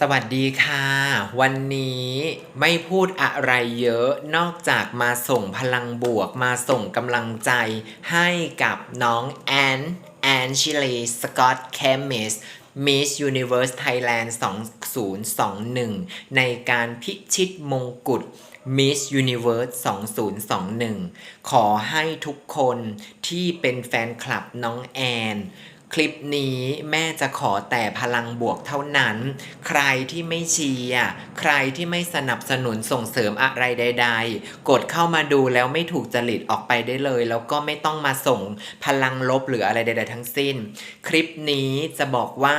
สวัสดีค่ะ วันนี้ไม่พูดอะไรเยอะนอกจากมาส่งพลังบวกมาส่งกำลังใจให้กับน้องแอนแอนชิลีสกอตแคมมิส Miss Universe Thailand 2021 ในการพิชิตมงกุฎ Miss Universe 2021 ขอให้ทุกคนที่เป็นแฟนคลับน้องแอน คลิปนี้แม่จะขอแต่พลังบวกเท่านั้น ใครที่ไม่เชียร์ใครที่ไม่สนับสนุนส่งเสริมอะไรใด ๆ กดเข้ามาดูแล้วไม่ถูกจริตออกไปได้เลย แล้วก็ไม่ต้องมาส่งพลังลบหรืออะไรใด ๆ ทั้งสิ้น คลิปนี้จะบอกว่า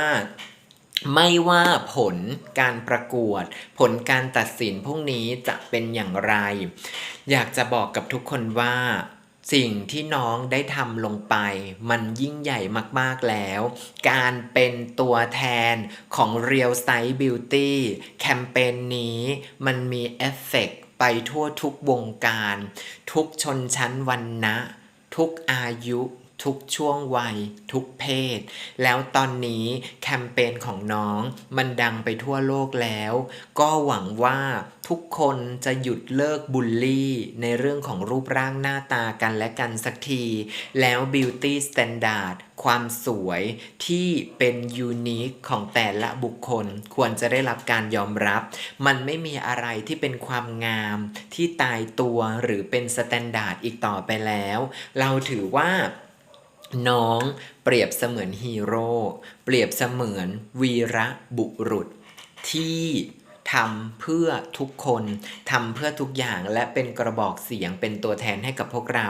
ไม่ว่าผลการประกวด ผลการตัดสินพรุ่งนี้จะเป็นอย่างไร อยากจะบอกกับทุกคนว่า สิ่งที่น้องได้ทำลงไป มันยิ่งใหญ่มากๆแล้ว การเป็นตัวแทนของ Real Size Beauty แคมเปญนี้มันมีเอฟเฟกต์ไปทั่วทุกวงการ ทุกชนชั้นวรรณะทุกอายุ ทุกช่วงวัย ทุกเพศ แล้วตอนนี้แคมเปญของน้องมันดังไปทั่วโลกแล้ว ก็หวังว่าทุกคนจะหยุดเลิกบูลลี่ ในเรื่องของรูปร่างหน้าตากันและกันสักที แล้ว Beauty Standard ความสวยที่เป็นยูนิคของแต่ละบุคคล ควรจะได้รับการยอมรับ มันไม่มีอะไรที่เป็นความงามที่ตายตัวหรือเป็นสแตนดาร์ดอีกต่อไปแล้ว เราถือว่า น้องเปรียบเสมือนฮีโร่เปรียบเสมือนวีระบุรุษที่ ทำเพื่อทุกคนทำเพื่อทุกอย่างและเป็นกระบอกเสียงเป็นตัวแทนให้กับพวกเรา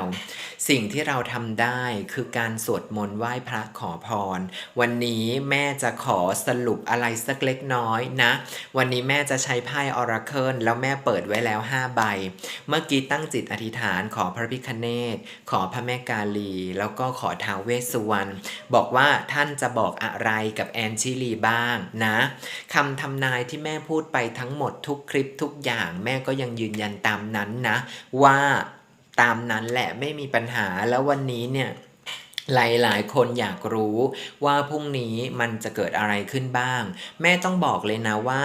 สิ่งที่เราทำได้คือการสวดมนต์ไหว้พระขอพร วันนี้แม่จะขอสรุปอะไรสักเล็กน้อยนะ วันนี้แม่จะใช้ไพ่ออราเคิลแล้วแม่เปิดไว้แล้ว 5 ใบ เมื่อกี้ตั้งจิตอธิษฐานขอพระพิคเนตขอพระแม่กาลี แล้วก็ขอท้าวเวสสุวรรณบอกว่าท่านจะบอกอะไรกับแอนชิลีบ้างนะคำทำนายที่แม่พูดไปทั้งหมดทุกคลิปทุกอย่างแม่ก็ยังยืนยันตามนั้นนะ ว่าตามนั้นแหละไม่มีปัญหาแล้ววันนี้เนี่ยหลายๆ คนอยากรู้ว่าพรุ่งนี้มันจะเกิดอะไรขึ้นบ้าง แม่ต้องบอกเลยนะว่า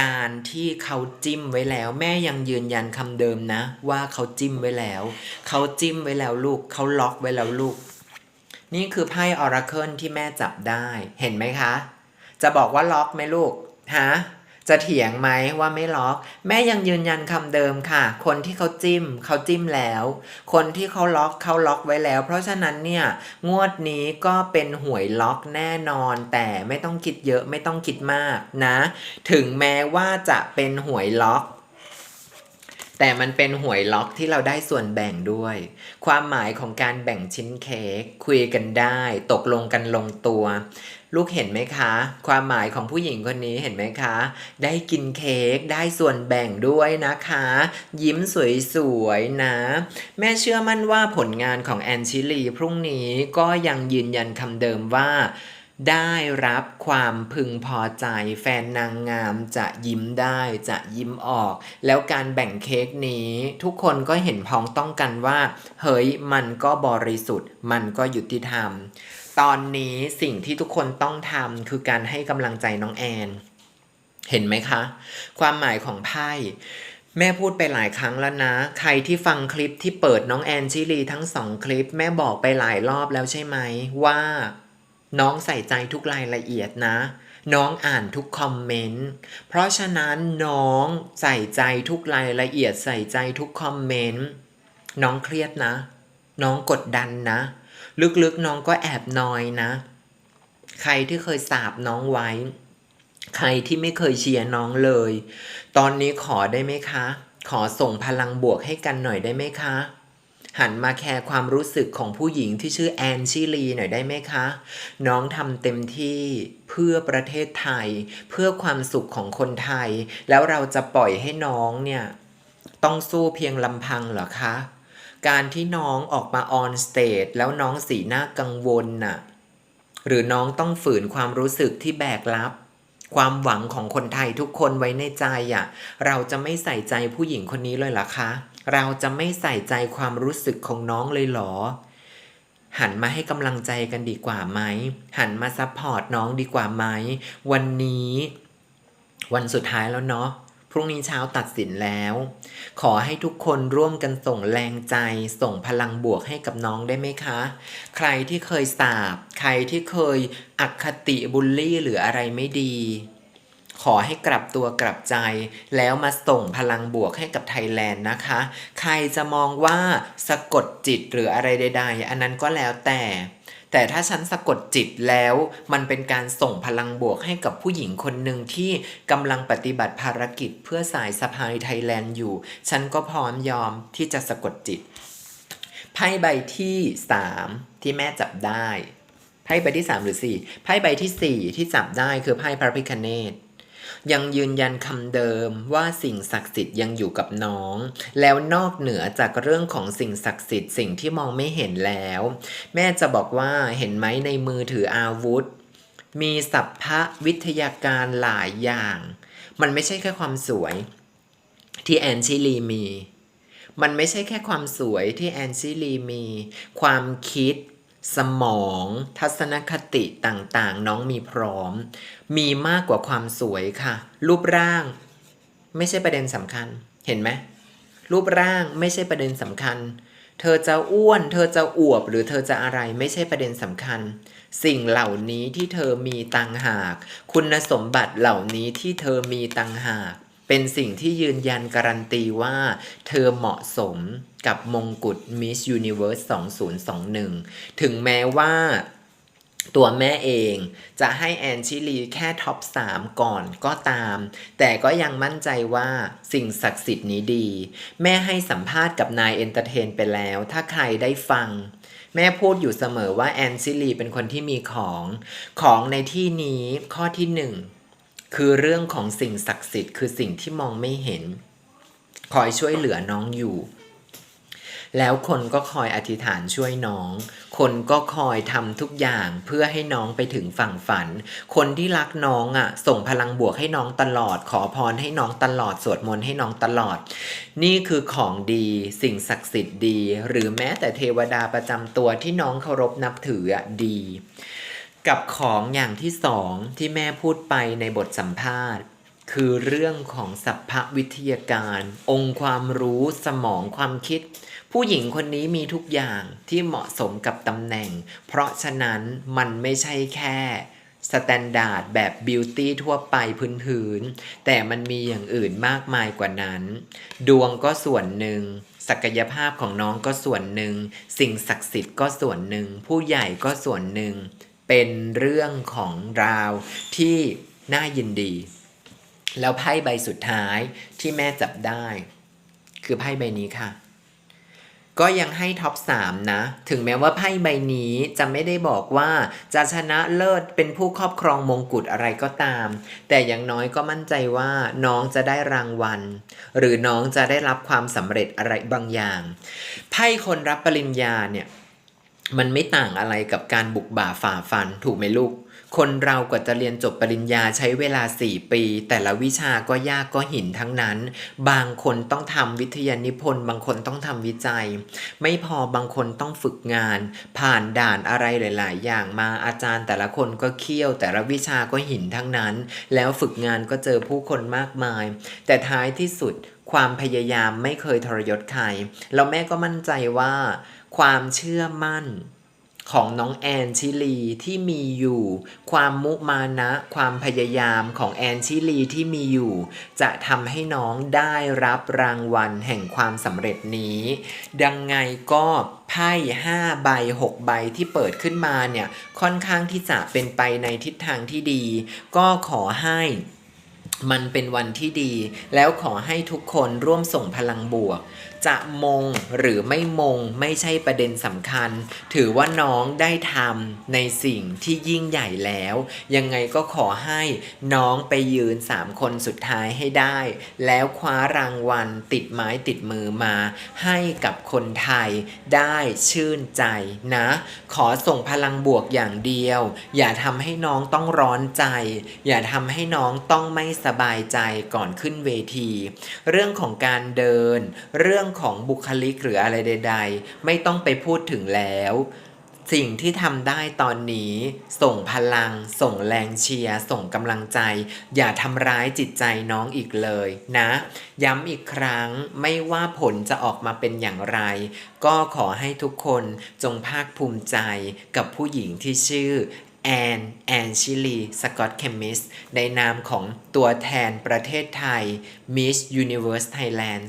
การที่เขาจิ้มไว้แล้ว แม่ยังยืนยันคำเดิมนะ ว่าเขาจิ้มไว้แล้ว เขาจิ้มไว้แล้วลูก เขาล็อกไว้แล้วลูก นี่คือไพ่ออราเคิลที่แม่จับได้เห็นไหมคะ จะบอกว่าล็อกไหมลูกฮะ จะเถียงไหมว่าไม่ล็อก แม่ยังยืนยันคำเดิมค่ะ คนที่เขาจิ้มเขาจิ้มแล้ว คนที่เขาล็อกเขาล็อกไว้แล้ว เพราะฉะนั้นเนี่ยงวดนี้ก็เป็นหวยล็อกแน่นอน แต่ไม่ต้องคิดเยอะไม่ต้องคิดมากนะ ถึงแม้ว่าจะเป็นหวยล็อก แต่มันเป็นหวยล็อกที่เราได้ส่วนแบ่งด้วย ความหมายของการแบ่งชิ้นเค้กคุยกันได้ ตกลงกันลงตัว ลูกเห็นไหมคะ ความหมายของผู้หญิงคนนี้เห็นไหมคะ ได้กินเค้กได้ส่วนแบ่งด้วยนะคะ ยิ้มสวยๆนะ แม่เชื่อมั่นว่าผลงานของแอนชิลีพรุ่งนี้ก็ยังยืนยันคำเดิมว่า ได้รับความพึงพอใจ แฟนนางงามจะยิ้มได้จะยิ้มออก แล้วการแบ่งเค้กนี้ทุกคนก็เห็นพ้องต้องกันว่า เฮ้ยมันก็บริสุทธิ์ มันก็ยุติธรรม ตอนนี้สิ่งที่ทุกคนต้องทำคือการให้กำลังใจน้องแอน เห็นไหมคะ ความหมายของไพ่แม่พูดไปหลายครั้งแล้วนะ ใครที่ฟังคลิปที่เปิดน้องแอนชิลีทั้งสองคลิป แม่บอกไปหลายรอบแล้วใช่ไหมว่า น้องใส่ใจทุกรายละเอียดนะ น้องอ่านทุกคอมเมนต์ เพราะฉะนั้นน้องใส่ใจทุกรายละเอียดใส่ใจทุกคอมเมนต์ น้องเครียดนะ น้องกดดันนะ ลึกๆน้องก็แอบนอยนะ ใครที่เคยสาบน้องไว้ ใครที่ไม่เคยเชียร์น้องเลย ตอนนี้ขอได้ไหมคะ ขอส่งพลังบวกให้กันหน่อยได้ไหมคะ หันมาแคร์ความรู้สึกของผู้หญิงที่ชื่อแอนชิลีหน่อยได้ไหมคะ น้องทำเต็มที่เพื่อประเทศไทย เพื่อความสุขของคนไทย แล้วเราจะปล่อยให้น้องเนี่ย ต้องสู้เพียงลำพังเหรอคะ การที่น้องออกมาออนสเตจแล้วน้องสีหน้ากังวลน่ะหรือน้องต้องฝืนความรู้สึกที่แบกรับ ความหวังของคนไทยทุกคนไว้ในใจอะ เราจะไม่ใส่ใจผู้หญิงคนนี้เลยหรอคะ เราจะไม่ใส่ใจความรู้สึกของน้องเลยหรอ หันมาให้กำลังใจกันดีกว่าไหม หันมาซัพพอร์ตน้องดีกว่าไหม วันนี้ วันสุดท้ายแล้วเนาะ รุ่งนี้เช้าตัดสินแล้ว ขอให้ทุกคนร่วมกันส่งแรงใจ ส่งพลังบวกให้กับน้องได้ไหมคะ ใครที่เคยสาบ ใครที่เคยอคติบูลลี่หรืออะไรไม่ดี ขอให้กลับตัวกลับใจ แล้วมาส่งพลังบวกให้กับไทยแลนด์นะคะ ใครจะมองว่าสะกดจิตหรืออะไรใด ๆ อันนั้นก็แล้วแต่ แต่ถ้าฉันสะกดจิตแล้ว มันเป็นการส่งพลังบวกให้กับผู้หญิงคนหนึ่งที่กำลังปฏิบัติภารกิจเพื่อสายสะพายไทยแลนด์อยู่ ฉันก็พร้อมยอมที่จะสะกดจิต ไพ่ใบที่ 3 ที่แม่จับได้ ไพ่ใบที่ 3 หรือ 4 ไพ่ใบทีสี่4 ที่จับได้คือไพ่พระพิคเนต ยังยืนยันคำเดิมว่าสิ่งศักดิ์สิทธิ์ยังอยู่กับน้อง แล้วนอกเหนือจากเรื่องของสิ่งศักดิ์สิทธิ์สิ่งที่มองไม่เห็นแล้ว แม่จะบอกว่าเห็นไหมในมือถืออาวุธ มีสัพพะวิทยาการหลายอย่าง มันไม่ใช่แค่ความสวย ที่แอนชิลีมี มันไม่ใช่แค่ความสวยที่แอนชิลีมี ความคิด สมอง ทัศนคติต่างๆ น้องมีพร้อม มีมากกว่าความสวยค่ะ รูปร่าง ไม่ใช่ประเด็นสำคัญ เห็นไหมรูปร่างไม่ใช่ประเด็นสำคัญ เธอจะอ้วน เธอจะอวบ หรือเธอจะอะไรไม่ใช่ประเด็นสำคัญ สิ่งเหล่านี้ที่เธอมีตังหาก คุณสมบัติเหล่านี้ที่เธอมีตังหาก เป็นสิ่งที่ยืนยันการันตีว่า เธอเหมาะสม กับมงกุฎ Miss Universe 2021 ถึงแม้ว่าตัวแม่เองจะให้แอนชิลีแค่ท็อป 3 ก่อนก็ตาม แต่ก็ยังมั่นใจว่าสิ่งศักดิ์สิทธิ์นี้ดี แม่ให้สัมภาษณ์กับนายเอนเตอร์เทนไปแล้ว ถ้าใครได้ฟัง แม่พูดอยู่เสมอว่าแอนชิลีเป็นคนที่มีของของในที่นี้ข้อที่หนึ่งคือเรื่องของสิ่งศักดิ์สิทธิ์คือสิ่งที่มองไม่เห็น คอยช่วยเหลือน้องอยู่ แล้วคนก็คอยอธิษฐานช่วยน้อง คนก็คอยทำทุกอย่างเพื่อให้น้องไปถึงฝั่งฝัน คนที่รักน้องอะ ส่งพลังบวกให้น้องตลอด ขอพรให้น้องตลอด สวดมนต์ให้น้องตลอด นี่คือของดีสิ่งศักดิ์สิทธิ์ดี หรือแม้แต่เทวดาประจำตัวที่น้องเคารพนับถืออะดี กับของอย่างที่สองที่แม่พูดไปในบทสัมภาษณ์ คือเรื่องของสัพพวิทยาการ องค์ความรู้สมองความคิด ผู้หญิงคนนี้มีทุกอย่างที่เหมาะสมกับตำแหน่ง เพราะฉะนั้นมันไม่ใช่แค่สแตนดาร์ดแบบบิวตี้ทั่วไปพื้นๆแต่มันมีอย่างอื่นมากมายกว่านั้น ดวงก็ส่วนหนึ่ง ศักยภาพของน้องก็ส่วนหนึ่ง สิ่งศักดิ์สิทธิ์ก็ส่วนหนึ่ง ผู้ใหญ่ก็ส่วนหนึ่ง เป็นเรื่องของราวที่น่ายินดี แล้วไพ่ใบสุดท้ายที่แม่จับได้ คือไพ่ใบนี้ค่ะ ก็ยังให้ท็อป 3 นะ ถึงแม้ว่าไพ่ใบนี้จะไม่ได้บอกว่าจะชนะเลิศเป็นผู้ครอบครองมงกุฎอะไรก็ตาม แต่อย่างน้อยก็มั่นใจว่าน้องจะได้รางวัล หรือน้องจะได้รับความสำเร็จอะไรบางอย่างไพ่คนรับปริญญาเนี่ยมันไม่ต่างอะไรกับการบุกบ่าฝ่าฟันถูกไหมลูก คนเรากว่าจะเรียนจบปริญญาใช้เวลา 4 ปี แต่ละวิชาก็ยากก็หินทั้งนั้น บางคนต้องทำวิทยานิพนธ์ บางคนต้องทำวิจัย ไม่พอบางคนต้องฝึกงาน ผ่านด่านอะไรหลาย ๆ อย่างมาอาจารย์แต่ละคนก็เคี่ยว แต่ละวิชาก็หินทั้งนั้น แล้วฝึกงานก็เจอผู้คนมากมาย แต่ท้ายที่สุดความพยายามไม่เคยทรยศใครแล้วแม่ก็มั่นใจว่า ความเชื่อมั่น ของน้องแอนชิลีที่มีอยู่ ความมุมานะ ความพยายามของแอนชิลีที่มีอยู่ จะทำให้น้องได้รับรางวัลแห่งความสำเร็จนี้ ดังไงก็ไพ่5ใบ 6 ใบที่เปิดขึ้นมาเนี่ยค่อนข้างที่จะเป็นไปในทิศทางที่ดี ก็ขอให้ มันเป็นวันที่ดี แล้วขอให้ทุกคนร่วมส่งพลังบวก จะมงหรือไม่มงไม่ใช่ประเด็นสำคัญ ถือว่าน้องได้ทำในสิ่งที่ยิ่งใหญ่แล้ว ยังไงก็ขอให้น้องไปยืน3คนสุดท้ายให้ได้ แล้วคว้ารางวัลติดไม้ติดมือมา ให้กับคนไทยได้ชื่นใจนะ ขอส่งพลังบวกอย่างเดียว อย่าทำให้น้องต้องร้อนใจ อย่าทำให้น้องต้องไม่สสบายใจก่อนขึ้นเวที เรื่องของการเดิน เรื่องของบุคลิกหรืออะไรใด ๆ ไม่ต้องไปพูดถึงแล้ว สิ่งที่ทำได้ตอนนี้ ส่งพลัง ส่งแรงเชียร์ส่งกำลังใจ อย่าทำร้ายจิตใจน้องอีกเลยนะ ย้ำอีกครั้งไม่ว่าผลจะออกมาเป็นอย่างไร ก็ขอให้ทุกคนจงภาคภูมิใจกับผู้หญิงที่ชื่อ แอนแอนชิลีสกอตเคมิสในนามของตัวแทนประเทศไทย Miss Universe Thailand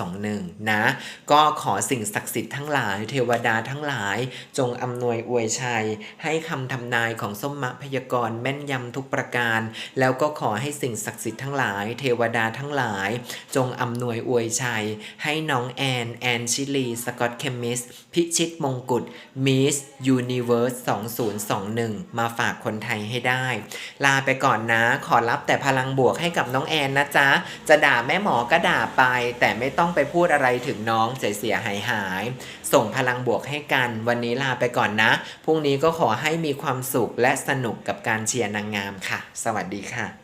2021 นะ ก็ขอสิ่งศักดิ์สิทธิ์ทั้งหลาย เทวดาทั้งหลาย จงอำนวยอวยชัย ให้คำทำนายของส้มมะพยากรแม่นยำทุกประการ แล้วก็ขอให้สิ่งศักดิ์สิทธิ์ทั้งหลาย เทวดาทั้งหลาย จงอำนวยอวยชัย ให้น้องแอนแอนชิลีสกอตเคมิสพิชิตมงกุฎ Miss Universe 2021มาฝากคนไทยให้ได้ ลาไปก่อนนะ ขอรับแต่พลังบวกให้กับน้องแอนนะจ๊ะ จะด่าแม่หมอก็ด่าไป แต่ไม่ต้องไปพูดอะไรถึงน้องเสียหายหาย ส่งพลังบวกให้กัน วันนี้ลาไปก่อนนะ พรุ่งนี้ก็ขอให้มีความสุขและสนุกกับการเชียร์นางงามค่ะ สวัสดีค่ะ